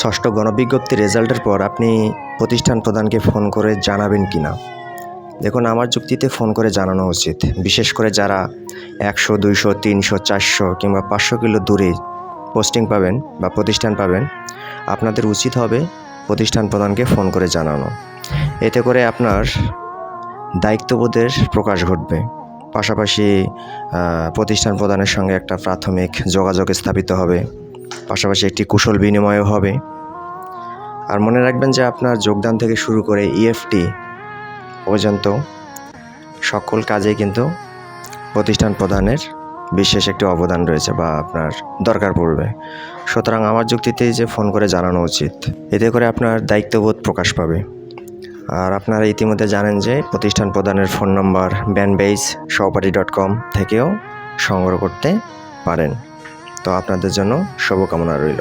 ষষ্ঠ গণবিজ্ঞপ্তি রেজাল্টের পর আপনি প্রতিষ্ঠান প্রধানকে ফোন করে জানাবেন কি না দেখুন, আমার যুক্তিতে ফোন করে জানানো উচিত। বিশেষ করে যারা একশো, দুইশো, তিনশো, চারশো কিংবা পাঁচশো কিলো দূরে পোস্টিং পাবেন বা প্রতিষ্ঠান পাবেন, আপনাদের উচিত হবে প্রতিষ্ঠান প্রধানকে ফোন করে জানানো। এতে করে আপনার দায়িত্ববোধের প্রকাশ ঘটবে। পাশাপাশি প্রতিষ্ঠান প্রদানের সঙ্গে একটা প্রাথমিক যোগাযোগ স্থাপিত হবে। পাশাপাশি একটি কুশল বিনিময়ও হবে। আর মনে রাখবেন যে আপনার যোগদান থেকে শুরু করে ইএফটি পর্যন্ত সকল কাজে কিন্তু প্রতিষ্ঠান প্রদানের বিশেষ একটি অবদান রয়েছে বা আপনার দরকার পড়বে। সুতরাং আমার যুক্তিতেই যে ফোন করে জানানো উচিত, এতে করে আপনার দায়িত্ববোধ প্রকাশ পাবে। আর আপনারা ইতিমধ্যে জানেন যে প্রতিষ্ঠান প্রদানের ফোন নম্বর ব্যানবেইজ সহপাঠী ডট কম থেকেও সংগ্রহ করতে পারেন। তো আপনাদের জন্য শুভকামনা রইল।